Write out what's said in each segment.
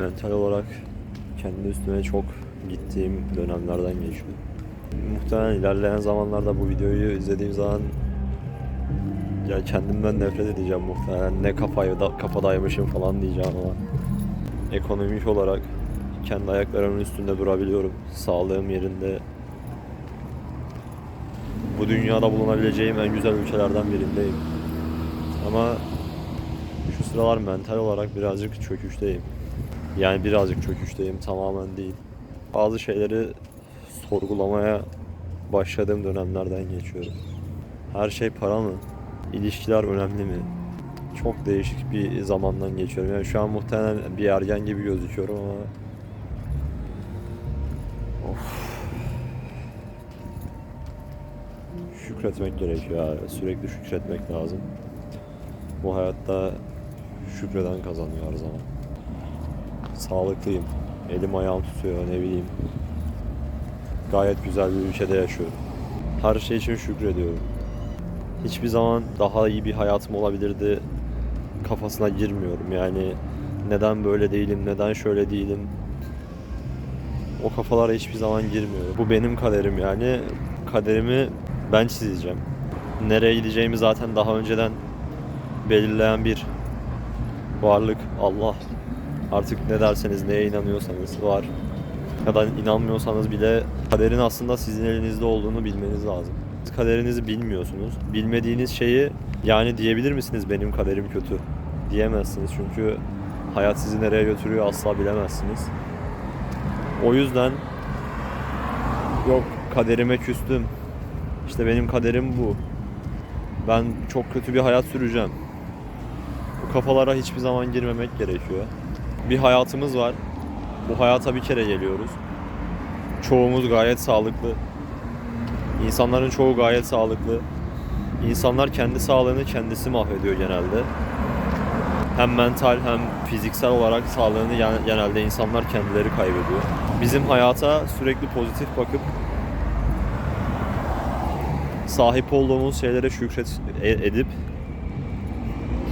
mental olarak kendi üstüme çok gittiğim dönemlerden geçiyorum. Muhtemelen ilerleyen zamanlarda bu videoyu izlediğim zaman ya kendimden nefret edeceğim muhtemelen. Ne kafayı da, kafadaymışım falan diyeceğim ama ekonomik olarak kendi ayaklarımın üstünde durabiliyorum. Sağlığım yerinde. Bu dünyada bulunabileceğim en güzel ülkelerden birindeyim. Ama şu sıralar mental olarak birazcık çöküşteyim. Yani birazcık çöküşteyim, tamamen değil. Bazı şeyleri sorgulamaya başladığım dönemlerden geçiyorum. Her şey para mı? İlişkiler önemli mi? Çok değişik bir zamandan geçiyorum. Yani şu an muhtemelen bir ergen gibi gözüküyorum ama Of. Şükretmek gerekiyor abi. Sürekli şükretmek lazım. Bu hayatta şükreden kazanıyor her zaman. Sağlıklıyım. Elim ayağım tutuyor ne bileyim. Gayet güzel bir ülkede yaşıyorum. Her şey için şükrediyorum. Hiçbir zaman daha iyi bir hayatım olabilirdi kafasına girmiyorum. Yani neden böyle değilim, neden şöyle değilim. O kafalara hiçbir zaman girmiyorum. Bu benim kaderim yani. Kaderimi ben çizeceğim. Nereye gideceğimi zaten daha önceden belirleyen bir varlık Allah. Artık ne derseniz, neye inanıyorsanız var. Ya da inanmıyorsanız bile kaderin aslında sizin elinizde olduğunu bilmeniz lazım. Kaderinizi bilmiyorsunuz. Bilmediğiniz şeyi yani diyebilir misiniz benim kaderim kötü? Diyemezsiniz çünkü hayat sizi nereye götürüyor asla bilemezsiniz. O yüzden yok kaderime küstüm. İşte benim kaderim bu. Ben çok kötü bir hayat süreceğim. Bu kafalara hiçbir zaman girmemek gerekiyor. Bir hayatımız var. Bu hayata bir kere geliyoruz. Çoğumuz gayet sağlıklı. İnsanların çoğu gayet sağlıklı. İnsanlar kendi sağlığını kendisi mahvediyor genelde. Hem mental hem fiziksel olarak sağlığını gen- genelde insanlar kendileri kaybediyor. Bizim hayata sürekli pozitif bakıp sahip olduğumuz şeylere şükret e- edip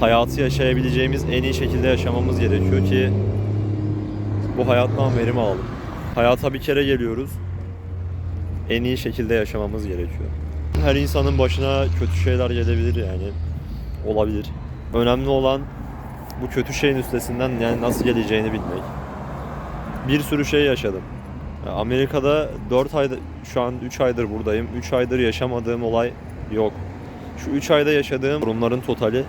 hayatı yaşayabileceğimiz en iyi şekilde yaşamamız gerekiyor ki bu hayattan verim alalım. Hayata bir kere geliyoruz. En iyi şekilde yaşamamız gerekiyor. Her insanın başına kötü şeyler gelebilir yani. Olabilir. Önemli olan bu kötü şeyin üstesinden yani nasıl geleceğini bilmek. Bir sürü şey yaşadım. Ya Amerika'da 4 ayda şu an 3 aydır buradayım. 3 aydır yaşamadığım olay yok. Şu 3 ayda yaşadığım durumların totali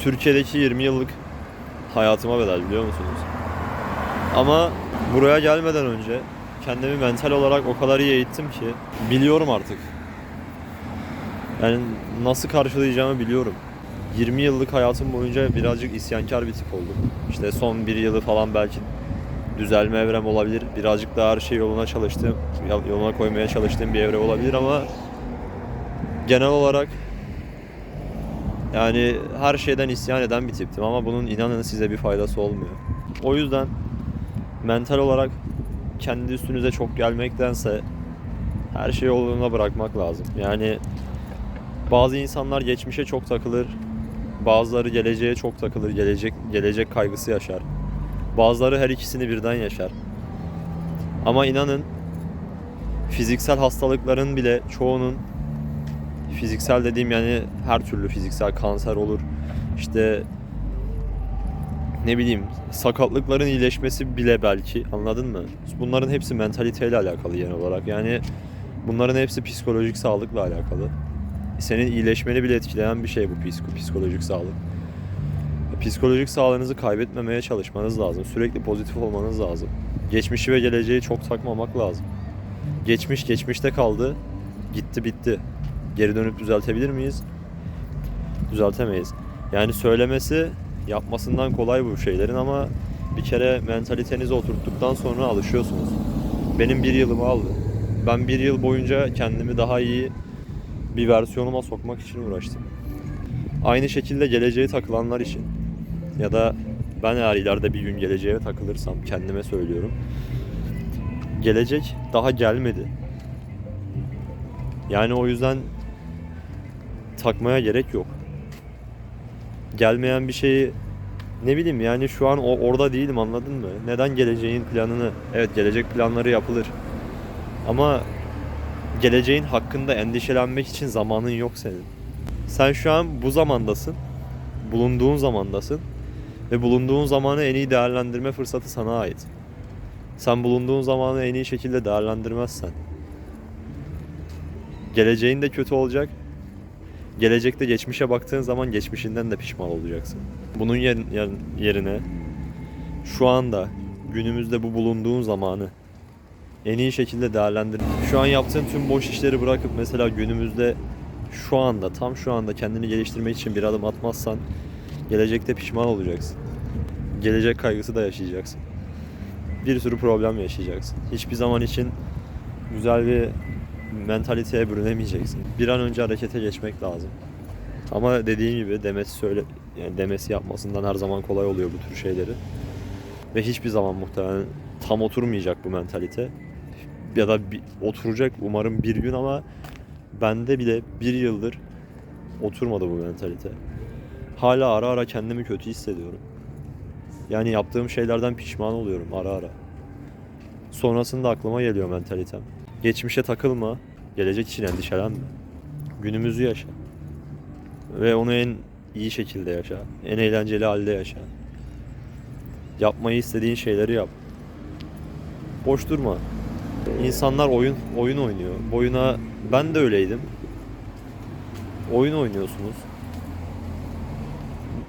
Türkiye'deki 20 yıllık hayatıma bedel biliyor musunuz? Ama buraya gelmeden önce kendimi mental olarak o kadar iyi eğittim ki biliyorum artık. Yani nasıl karşılayacağımı biliyorum. 20 yıllık hayatım boyunca birazcık isyankar bir tip oldum. İşte son bir yılı falan belki düzelme evrem olabilir. Birazcık daha her şey yoluna çalıştığım, yoluna koymaya çalıştığım bir evre olabilir ama genel olarak yani her şeyden isyan eden bir tiptim ama bunun inanın size bir faydası olmuyor. O yüzden mental olarak kendi üstünüze çok gelmektense her şeyi yoluna bırakmak lazım. Yani bazı insanlar geçmişe çok takılır. Bazıları geleceğe çok takılır. Gelecek gelecek kaygısı yaşar. Bazıları her ikisini birden yaşar. Ama inanın fiziksel hastalıkların bile çoğunun fiziksel dediğim yani her türlü fiziksel kanser olur. İşte ne bileyim sakatlıkların iyileşmesi bile belki anladın mı? Bunların hepsi mentaliteyle alakalı genel olarak. Yani bunların hepsi psikolojik sağlıkla alakalı. Senin iyileşmeni bile etkileyen bir şey bu psiko- psikolojik sağlık. Psikolojik sağlığınızı kaybetmemeye çalışmanız lazım. Sürekli pozitif olmanız lazım. Geçmişi ve geleceği çok takmamak lazım. Geçmiş geçmişte kaldı. Gitti bitti. Geri dönüp düzeltebilir miyiz? Düzeltemeyiz. Yani söylemesi yapmasından kolay bu şeylerin ama bir kere mentalitenizi oturttuktan sonra alışıyorsunuz. Benim bir yılımı aldı. Ben bir yıl boyunca kendimi daha iyi bir versiyonuma sokmak için uğraştım. Aynı şekilde geleceğe takılanlar için ya da ben eğer ileride bir gün geleceğe takılırsam kendime söylüyorum. Gelecek daha gelmedi. Yani o yüzden takmaya gerek yok. Gelmeyen bir şeyi ne bileyim yani şu an o, orada değilim anladın mı? Neden geleceğin planını evet gelecek planları yapılır. Ama geleceğin hakkında endişelenmek için zamanın yok senin. Sen şu an bu zamandasın. Bulunduğun zamandasın. Ve bulunduğun zamanı en iyi değerlendirme fırsatı sana ait. Sen bulunduğun zamanı en iyi şekilde değerlendirmezsen geleceğin de kötü olacak. Gelecekte geçmişe baktığın zaman geçmişinden de pişman olacaksın. Bunun yer- yer- yerine şu anda günümüzde bu bulunduğun zamanı en iyi şekilde değerlendir. Şu an yaptığın tüm boş işleri bırakıp mesela günümüzde şu anda tam şu anda kendini geliştirmek için bir adım atmazsan gelecekte pişman olacaksın. Gelecek kaygısı da yaşayacaksın. Bir sürü problem yaşayacaksın. Hiçbir zaman için güzel bir mentaliteye bürünemeyeceksin. Bir an önce harekete geçmek lazım. Ama dediğim gibi demesi söyle yani demesi yapmasından her zaman kolay oluyor bu tür şeyleri. Ve hiçbir zaman muhtemelen tam oturmayacak bu mentalite. Ya da bir, oturacak umarım bir gün ama bende bile bir yıldır oturmadı bu mentalite. Hala ara ara kendimi kötü hissediyorum. Yani yaptığım şeylerden pişman oluyorum ara ara. Sonrasında aklıma geliyor mentalitem. Geçmişe takılma, gelecek için endişelenme. Günümüzü yaşa. Ve onu en iyi şekilde yaşa. En eğlenceli halde yaşa. Yapmayı istediğin şeyleri yap. Boş durma. İnsanlar oyun oyun oynuyor. Boyuna ben de öyleydim. Oyun oynuyorsunuz.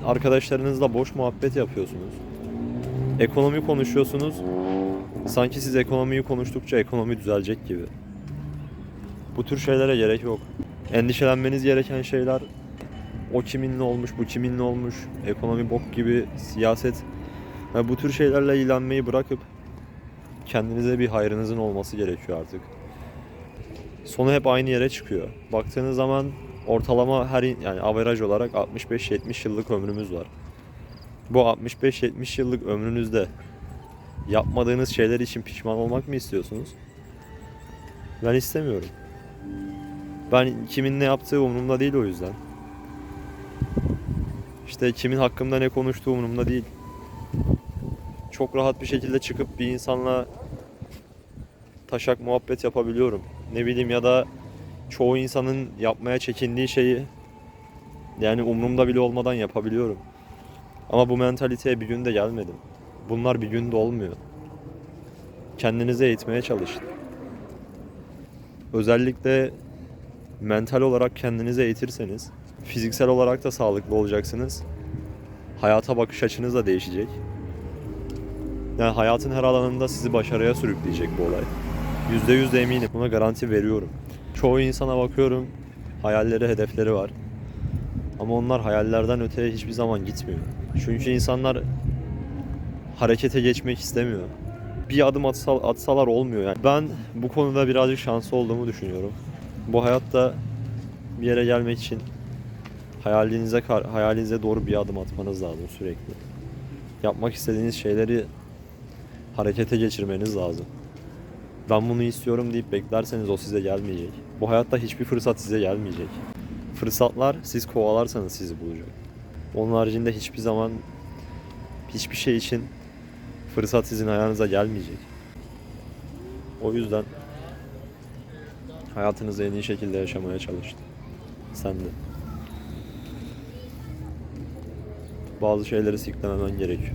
Arkadaşlarınızla boş muhabbet yapıyorsunuz. Ekonomi konuşuyorsunuz. Sanki siz ekonomiyi konuştukça ekonomi düzelecek gibi. Bu tür şeylere gerek yok. Endişelenmeniz gereken şeyler o kiminle olmuş, bu kiminle olmuş, ekonomi bok gibi, siyaset. Yani bu tür şeylerle ilgilenmeyi bırakıp kendinize bir hayrınızın olması gerekiyor artık. Sonu hep aynı yere çıkıyor. Baktığınız zaman ortalama her yani averaj olarak 65-70 yıllık ömrümüz var. Bu 65-70 yıllık ömrünüzde yapmadığınız şeyler için pişman olmak mı istiyorsunuz? Ben istemiyorum. Ben kimin ne yaptığı umurumda değil o yüzden. İşte kimin hakkımda ne konuştuğu umurumda değil. Çok rahat bir şekilde çıkıp bir insanla taşak muhabbet yapabiliyorum. Ne bileyim ya da çoğu insanın yapmaya çekindiği şeyi yani umurumda bile olmadan yapabiliyorum. Ama bu mentaliteye bir günde gelmedim. Bunlar bir günde olmuyor. Kendinizi eğitmeye çalışın. Özellikle mental olarak kendinizi eğitirseniz, fiziksel olarak da sağlıklı olacaksınız. Hayata bakış açınız da değişecek. Yani hayatın her alanında sizi başarıya sürükleyecek bu olay. Yüzde yüz de eminim. Buna garanti veriyorum. Çoğu insana bakıyorum. Hayalleri, hedefleri var. Ama onlar hayallerden öteye hiçbir zaman gitmiyor. Çünkü insanlar harekete geçmek istemiyor. Bir adım atsal, atsalar olmuyor yani. Ben bu konuda birazcık şanslı olduğumu düşünüyorum. Bu hayatta bir yere gelmek için hayalinize hayalinize doğru bir adım atmanız lazım sürekli. Yapmak istediğiniz şeyleri harekete geçirmeniz lazım. Ben bunu istiyorum deyip beklerseniz o size gelmeyecek. Bu hayatta hiçbir fırsat size gelmeyecek. Fırsatlar siz kovalarsanız sizi bulacak. Onun haricinde hiçbir zaman hiçbir şey için fırsat sizin ayağınıza gelmeyecek. O yüzden hayatınızı en iyi şekilde yaşamaya çalışın. Sen de. Bazı şeyleri siklememen gerekiyor.